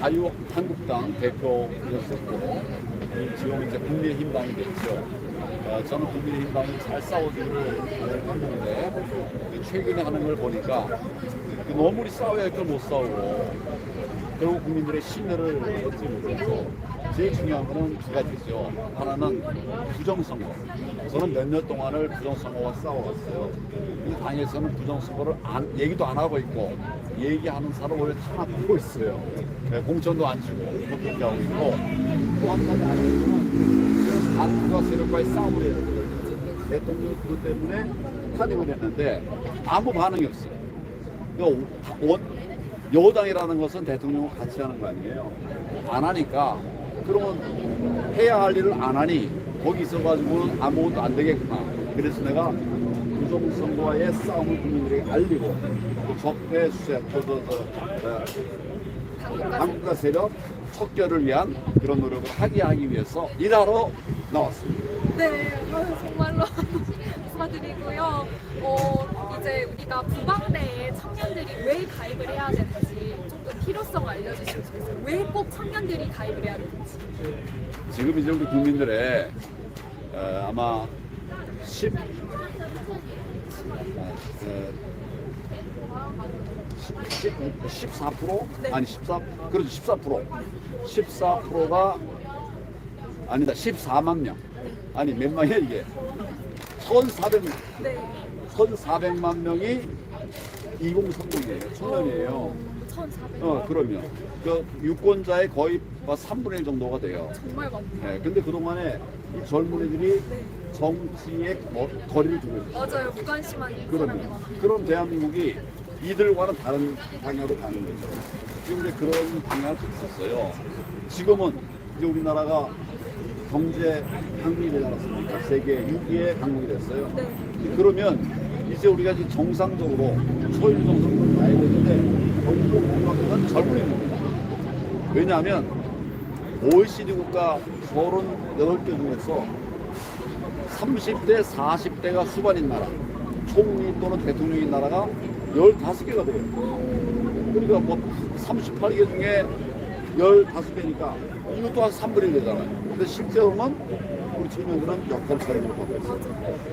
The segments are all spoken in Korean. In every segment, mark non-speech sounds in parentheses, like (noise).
자유 한국당 대표였었고 지금 이제 국민의힘당이 됐죠. 어, 저는 국민의힘당이 잘 싸워주기를 했는데 최근에 하는 걸 보니까 그 너무 우리 싸워야 할 걸 못 싸우고 결국 국민들의 신뢰를 얻지 못했고 제일 중요한 거는 두 가지죠. 하나는 부정선거. 저는 몇 년 동안을 부정선거와 싸워왔어요. 이 당에서는 부정선거를 안, 얘기도 안 하고 있고 얘기하는 사람 오히려 탄압하고 있어요. 네, 공천도 안 주고 그렇게 하고 있고 또 한 가지 아니지만 반과 세력과의 싸움을 해야 되거든요. 대통령이 그것 때문에 탄핵을 했는데 아무 반응이 없어요. 그 원- 여당이라는 것은 대통령과 같이 하는 거 아니에요. 안 하니까 그러면 해야 할 일을 안 하니 거기 있어가지고는 아무것도 안 되겠구나. 그래서 내가 부정선거와의 싸움을 국민들에게 알리고 또 적폐 수색, 또, 또, 또, 어, 한국과 세력 척결을 위한 그런 노력을 하게 하기 위해서 일하러 나왔습니다. 네, 정말로 (laughs) 감사드리고요. 어, 이제 우리가 부방대에 청년들이 왜 가입을 해야 되는지 좀더 필요성을 알려주시면 좋겠어요. 왜 꼭 청년들이 가입을 해야 되는지. 지금 이제 우리 국민들의 어, 아마 10, 어, 10, 14% 네. 아니 14 그렇죠 14% 14%가 아니다 14만 명. 아니 몇 명이야 이게? 1,400명. 네, 1,400만 명이 2030이에요 청년이에요 1,400. 어 그러면 그 유권자의 거의 3분의 1 정도가 돼요. 정말 많네요. 네, 근데 그동안에 이 젊은이들이 네. 정치에 거, 거리를 두고 있어요. 맞아요. 무관심한 사람이 그러면, 많아요. 그럼 대한민국이 이들과는 다른 방향으로 가는 거죠. 지금 이제 그런 방향을 있었어요. 지금은 이제 우리나라가 경제 강국이 되지 않았습니까? 세계 6위의 강국이 됐어요. 네. 그러면 이제 우리가 이제 정상적으로 소유 정상으로 가야 되는데 결국 공격은 젊은이입니다. 왜냐하면 OECD 국가 38개 중에서 30대, 40대가 수반인 나라, 총리 또는 대통령인 나라가 15개가 돼요. 그러니까 뭐 38개 중에 15개니까 이것도 한 3분의 1 되잖아요. 근데 실제로는 우리 청년들은 역할 차리는 못하고 있어요.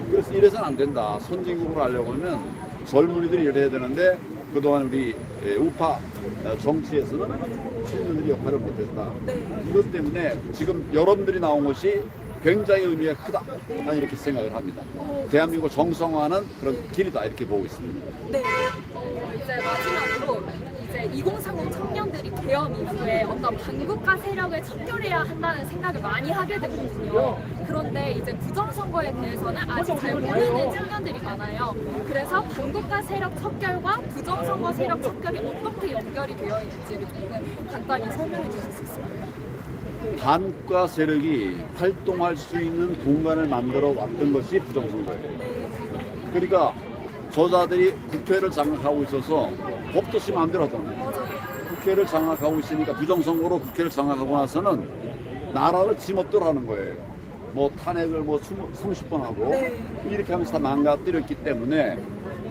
그래서 이래서는 안 된다. 선진국으로 하려고 하면 젊은이들이 이래야 되는데 그동안 우리 예, 우파 어, 정치에서는 청년들이 역할을 못했다. 네. 이것 때문에 지금 여러분들이 나온 것이 굉장히 의미가 크다. 나는 이렇게 생각을 합니다. 대한민국을 정상화하는 그런 길이다. 이렇게 보고 있습니다. 네. 어, 이제 마지막으로 2030 청년들이 개엄 이후에 어떤 반국가 세력을 척결해야 한다는 생각을 많이 하게 되거든요. 그런데 이제 부정선거에 대해서는 아직 잘 모르는 청년들이 많아요. 그래서 반국가 세력 척결과 부정선거 세력 척결이 어떻게 연결이 되어 있는지를 조금 간단히 설명해 주실 수 있을까요? 반국가 세력이 활동할 수 있는 공간을 만들어 왔던 것이 부정선거예요. 네. 그러니까 저자들이 국회를 장악하고 있어서 법도 시 마음대로 하잖아요. 맞아요. 국회를 장악하고 있으니까 부정선거로 국회를 장악하고 나서는 나라를 지멋대로 하는 거예요. 뭐 탄핵을 뭐 30번 하고 네. 이렇게 하면서 다 망가뜨렸기 때문에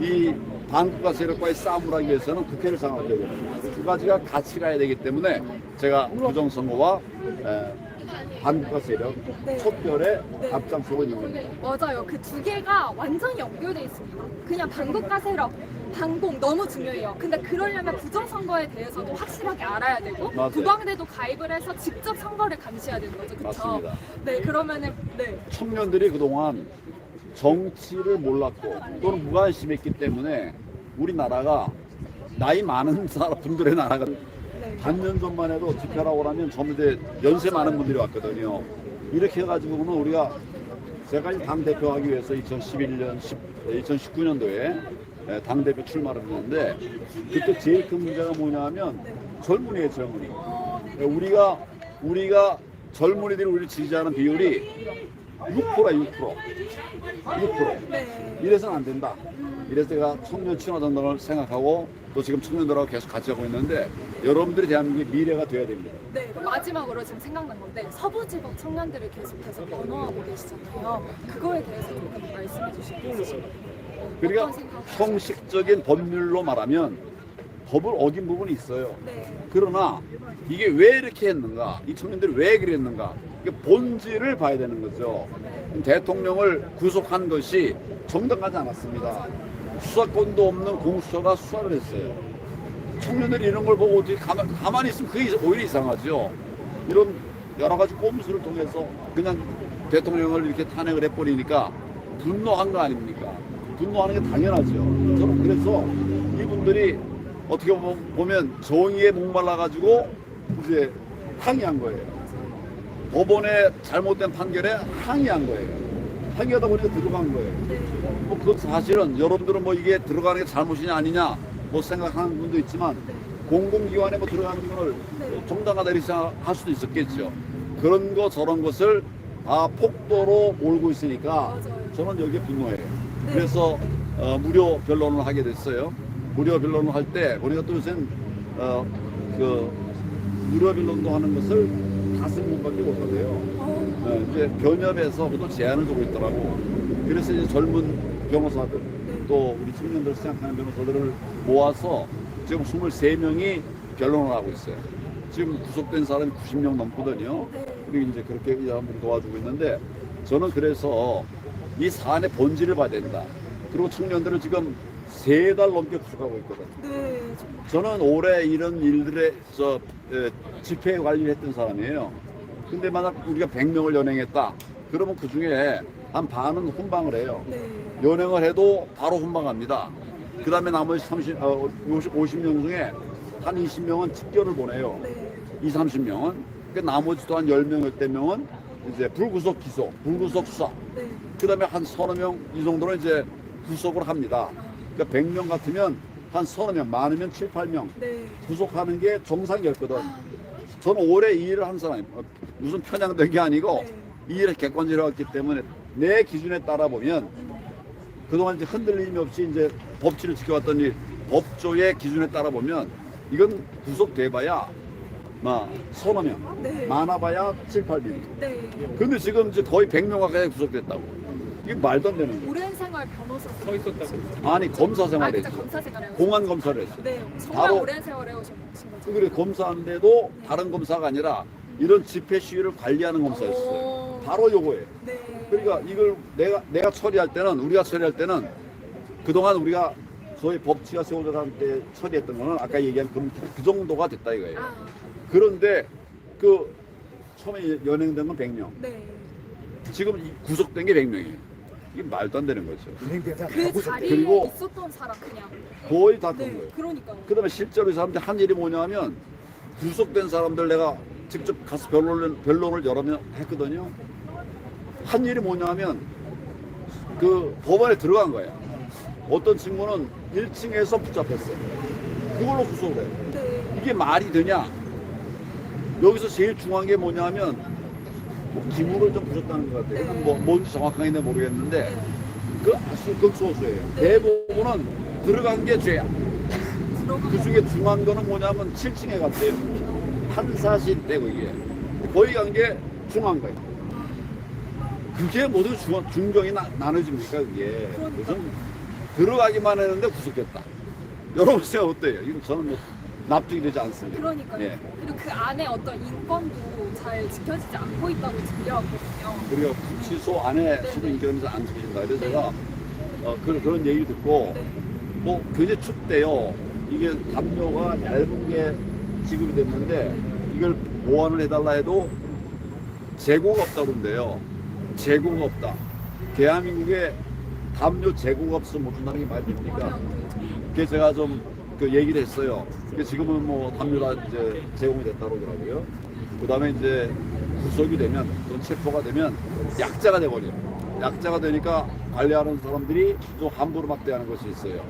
이 반국가 세력과의 싸움을 하기 위해서는 국회를 장악해야 됩니다. 두 가지가 같이 가야 되기 때문에 제가 부정선거와 에, 반국가 세력 네. 촉결에 네. 있는 겁니다. 맞아요. 그 두 개가 완전히 연결돼 있습니다. 그냥 반국가 세력, 반공 너무 중요해요. 근데 그러려면 부정선거에 대해서도 확실하게 알아야 되고 맞아요. 부방대도 가입을 해서 직접 선거를 감시해야 되는 거죠. 그렇죠? 맞습니다. 네, 그러면은 네. 청년들이 그동안 정치를 몰랐고 또는 무관심했기 때문에 우리나라가 나이 많은 (laughs) 사람 분들의 나라가 네. 반년 전만 해도 집회라고 하면 전부 다 연세 많은 분들이 왔거든요. 이렇게 해가지고는 우리가 제가 당 대표하기 위해서 2011년, 2019년도에 당 대표 출마를 했는데 그때 제일 큰 문제가 뭐냐면 젊은이의 젊은이. 우리가 우리가 젊은이들이 우리를 지지하는 비율이 6%야 6%. 6%. 네. 이래서는 안 된다. 이래서 제가 청년 친화 정당을 생각하고 또 지금 청년들하고 계속 같이 하고 있는데 여러분들이 대한민국의 미래가 돼야 됩니다. 네, 마지막으로 지금 생각난 건데 서부지법 청년들을 계속해서 변호하고 계시잖아요. 그거에 대해서 조금 말씀해 주실 수 있으실까요? 그러니까 생각? 형식적인 법률로 말하면 법을 어긴 부분이 있어요. 네. 그러나 이게 왜 이렇게 했는가? 이 청년들이 왜 그랬는가? 이게 본질을 봐야 되는 거죠. 대통령을 구속한 것이 정당하지 않았습니다. 수사권도 없는 공수처가 수사를 했어요. 청년들이 이런 걸 보고 어떻게 가만, 가만히 있으면 그게 오히려 이상하죠. 이런 여러 가지 꼼수를 통해서 그냥 대통령을 이렇게 탄핵을 해버리니까 분노한 거 아닙니까? 분노하는 게 당연하죠. 저는 그래서 이분들이 어떻게 보- 보면 정의에 목말라가지고 이제 항의한 거예요. 법원의 잘못된 판결에 항의한 거예요. 항의하다 보니까 들어간 거예요. 네. 뭐그 사실은 여러분들은 뭐 이게 들어가는 게 잘못이냐 아니냐 뭐 생각하는 분도 있지만 공공기관에 뭐 들어가는 걸 네. 정당하다 이렇게 생각할 수도 있었겠죠. 그런 거 저런 것을 다 폭도로 몰고 있으니까. 저는 여기에 분노해요. 네. 그래서 어, 무료 변론을 하게 됐어요. 무료 변론을 할때 우리가 또 요새는 어, 그 무료 변론도 하는 것을 다섯 명밖에 못 하대요. 어, 어, 이제 변협에서 또 제한을 두고 있더라고. 그래서 이제 젊은 변호사들 또 우리 청년들 생각하는 변호사들을 모아서 지금 23명이 변론을 하고 있어요. 지금 구속된 사람이 90명 넘거든요. 네. 그리고 이제 그렇게 이 사람들이 도와주고 있는데 저는 그래서 이 사안의 본질을 봐야 된다. 그리고 청년들을 지금 세 달 넘게 구속하고 있거든. 네. 저는 올해 이런 일들의 저 에, 집회 관리를 했던 사람이에요. 근데 만약 우리가 100명을 연행했다. 그러면 그 중에 한 반은 훈방을 해요. 네. 연행을 해도 바로 훈방합니다. 그 다음에 나머지 30, 어, 50, 50명 중에 한 20명은 직결을 보내요. 네. 2, 30명은. 그 나머지 또 한 10명, 열대 명은 이제 불구속 기소, 불구속 수사. 네. 그 다음에 한 서너 명 이 정도는 이제 구속을 합니다. 그러니까 100명 같으면 한 서너 명, 많으면 7, 8명 네. 구속하는 게 정상이었거든. 아, 저는 올해 이 일을 한 사람이 어, 무슨 편향된 게 아니고 네. 이 일을 객관적으로 했기 때문에 내 기준에 따라 보면 그동안 이제 흔들림이 없이 이제 법치를 지켜왔던 이 법조의 기준에 따라 보면 이건 구속돼봐야 막 서너 명, 네. 많아봐야 7, 8명. 네. 근데 지금 이제 거의 100명 가까이 구속됐다고. 이게 말도 안 되는 거예요. 오랜 생활 변호사. 서 있었다고. 아니 검사 아, 생활을 진짜 했어. 검사 해오신 공안 검사를 했어. 네. 정말 바로- 오랜 세월 해오신 거죠. 그래 검사인데도 다른 검사가 아니라 이런 집회 시위를 관리하는 검사였어요. 오. 바로 요거예요. 네. 그러니까 이걸 내가 내가 처리할 때는 우리가 처리할 때는 그동안 우리가 소위 법치가 세워져갈 때 처리했던 거는 아까 얘기한 그, 그 정도가 됐다 이거예요. 아, 그런데 그 처음에 연행된 건 100명. 네. 지금 이 구속된 게 100명이에요. 이게 말도 안 되는 거죠. 그 자리에 그리고- 있었던 사람 그냥. 거의 다 그런 네. 거예요. 그러니까요. 그 다음에 실제로 이 사람들 한 일이 뭐냐면 구속된 사람들 내가 직접 가서 변론을, 변론을 여러 명 했거든요. 한 일이 뭐냐면 그 법원에 들어간 거예요. 어떤 친구는 1층에서 붙잡혔어요. 그걸로 구속을 해요. 네. 이게 말이 되냐? 여기서 제일 중요한 게 뭐냐면 뭐 기물을 좀 부셨다는 것 같아요. 네. 뭐 뭔지 정확하게는 모르겠는데 그 아주 극소수예요. 네. 대부분은 들어간 게 죄야. 그 중에 중요한 거는 뭐냐면 7층에 갔대요. 판사실 때고 이게. 거기 간 게 중요한 거예요. 그게 모두 중, 중경이 나, 나눠집니까, 그게. 그래서 들어가기만 했는데 구속했다. 여러분 생각 어때요? 이건 저는 뭐 납득이 되지 않습니다. 그러니까요. 예. 그리고 그 안에 어떤 인권도 잘 지켜지지 않고 있다고 들려왔거든요. 그리고 구치소 안에 네, 수도 네. 인권에서 안 지켜진다. 그래서 네. 제가 어, 그, 그런 얘기 듣고 네. 뭐 굉장히 춥대요. 이게 담요가 얇은 게 지급이 됐는데 이걸 보완을 해달라 해도 재고가 없다던데요. 재고가 없다. 대한민국에 담요 재고가 없으면 못 준다는 게 말이 됩니까? 그래서 제가 좀 그 얘기를 했어요. 근데 지금은 뭐 담요가 이제 제공이 됐다고 그러더라고요. 그 다음에 이제 구속이 되면, 또는 체포가 되면 약자가 돼버려요. 약자가 되니까 관리하는 사람들이 좀 함부로 막 대하는 것이 있어요.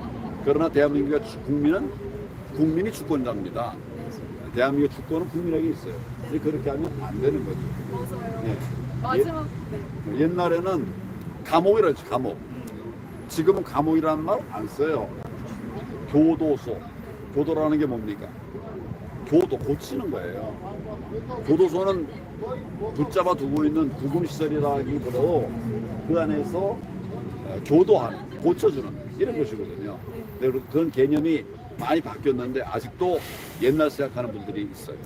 그러나 대한민국의 주- 국민은 국민이 주권자입니다. 대한민국 주권은 국민에게 있어요. 그렇게 하면 안 되는 거죠. 예. 마지막 네. 옛날에는 감옥이라 했죠, 감옥. 지금은 감옥이라는 말 안 써요. 교도소. 교도라는 게 뭡니까? 교도, 고치는 거예요. 교도소는 붙잡아 두고 있는 구금시설이라기보다도 그 안에서 어, 교도하는, 고쳐주는 이런 것이거든요. 근데 그런 개념이 많이 바뀌었는데 아직도 옛날 생각하는 분들이 있어요.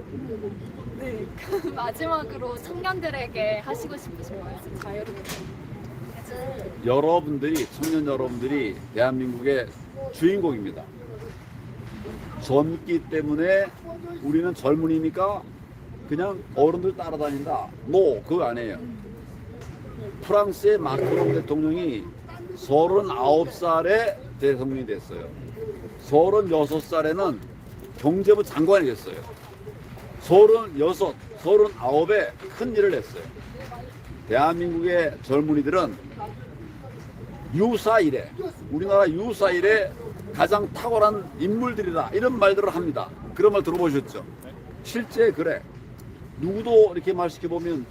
네. (laughs) 마지막으로 청년들에게 하시고 싶으신 말씀 자유롭게. 여러분들이 청년 여러분들이 대한민국의 주인공입니다. 젊기 때문에 우리는 젊은이니까 그냥 어른들 따라다닌다. 노 그거 아니에요. 프랑스의 마크롱 대통령이 39살에 대통령이 됐어요. 36살에는 경제부 장관이 됐어요. 36, 39에 큰 일을 했어요. 대한민국의 젊은이들은 유사일에 우리나라 유사일에 가장 탁월한 인물들이다 이런 말들을 합니다. 그런 말 들어보셨죠? 실제 그래. 누구도 이렇게 말 시켜 보면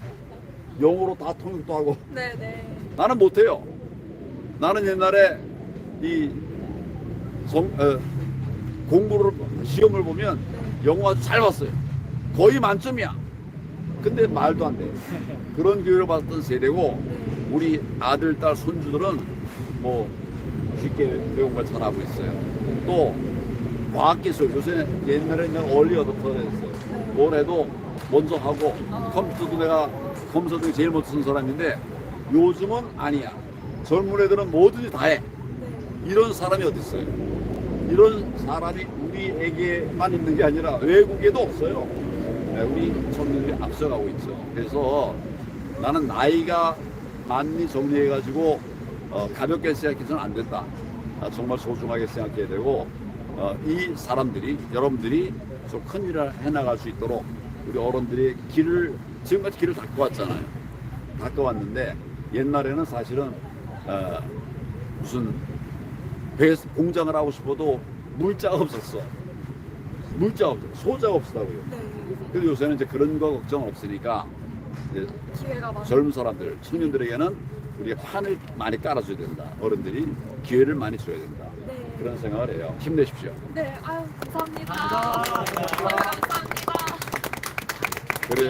영어로 다 통역도 하고 네네. 나는 못해요. 나는 옛날에 이 성, 어, 공부를 시험을 보면 영어 아주 잘 봤어요. 거의 만점이야. 근데 말도 안 돼. 그런 교육을 받았던 세대고 우리 아들, 딸, 손주들은 뭐 쉽게 외국말 잘하고 있어요. 또 과학기술 요새 옛날에 내가 얼리 어답터를 했어요. 뭘 해도 먼저 하고 컴퓨터도 내가 컴퓨터 중에 제일 못쓰는 사람인데 요즘은 아니야. 젊은 애들은 뭐든지 다 해. 이런 사람이 어디 있어요? 이런 사람이 우리에게만 있는 게 아니라 외국에도 없어요. 네, 우리 청년들이 앞서가고 있죠. 그래서 나는 나이가 많이 정리해가지고 어, 가볍게 생각해서는 안 된다. 아, 정말 소중하게 생각해야 되고 어, 이 사람들이 여러분들이 좀 큰 일을 해나갈 수 있도록 우리 어른들이 길을 지금까지 길을 닦아왔잖아요. 닦아왔는데 옛날에는 사실은 어, 무슨 배 공장을 하고 싶어도 물자가 없었어. 물자가 없어. 소자가 없었다고요. 네. 근데 요새는 이제 그런 거 걱정 없으니까 이제. 젊은 사람들, 청년들에게는 우리가 판을 많이 깔아줘야 된다. 어른들이 기회를 많이 줘야 된다. 네. 그런 생각을 해요. 힘내십시오. 네. 아유 감사합니다. 감사합니다. 그래.